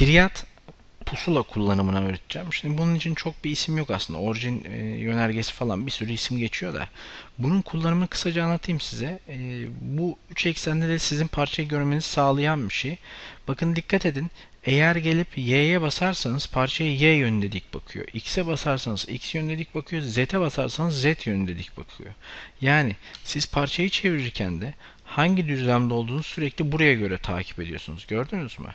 Triyat pusula kullanımını öğreteceğim. Şimdi bunun için çok bir isim yok aslında. Orijin e, yönergesi falan bir sürü isim geçiyor da. Bunun kullanımını kısaca anlatayım size. E, bu üç eksende de sizin parçayı görmenizi sağlayan bir şey. Bakın dikkat edin. Eğer gelip Y'ye basarsanız parçaya Y yönünde dik bakıyor. X'e basarsanız X yönünde dik bakıyor. Z'e basarsanız Z yönünde dik bakıyor. Yani siz parçayı çevirirken de hangi düzlemde olduğunu sürekli buraya göre takip ediyorsunuz. Gördünüz mü?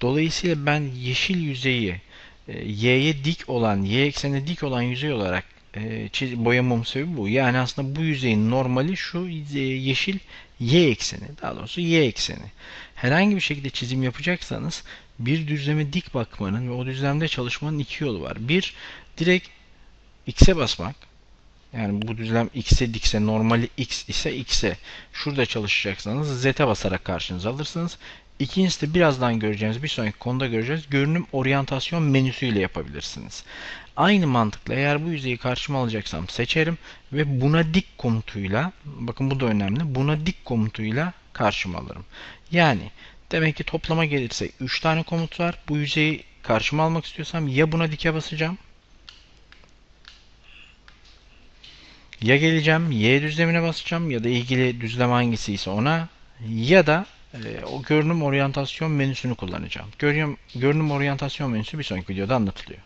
Dolayısıyla ben yeşil yüzeyi e, y'ye dik olan, y eksenine dik olan yüzey olarak e, boyamam sebebi bu. Yani aslında bu yüzeyin normali şu yeşil y ekseni. Daha doğrusu y ekseni. Herhangi bir şekilde çizim yapacaksanız bir düzleme dik bakmanın ve o düzlemde çalışmanın iki yolu var. Bir, direkt x'e basmak. Yani bu düzlem x'e dikse normali x ise x'e şurada çalışacaksanız z'e basarak karşınıza alırsınız. İkincisi de birazdan göreceğiniz, bir sonraki konuda göreceğiz. Görünüm oryantasyon menüsüyle yapabilirsiniz. Aynı mantıkla eğer bu yüzeyi karşıma alacaksam seçerim ve buna dik komutuyla, bakın bu da önemli, buna dik komutuyla karşıma alırım. Yani demek ki toplama gelirse 3 tane komut var. Bu yüzeyi karşıma almak istiyorsam ya buna dike basacağım, ya geleceğim Y düzlemine basacağım ya da ilgili düzlem hangisi ise ona ya da e, o görünüm oryantasyon menüsünü kullanacağım. Görünüm, görünüm oryantasyon menüsü bir sonraki videoda anlatılıyor.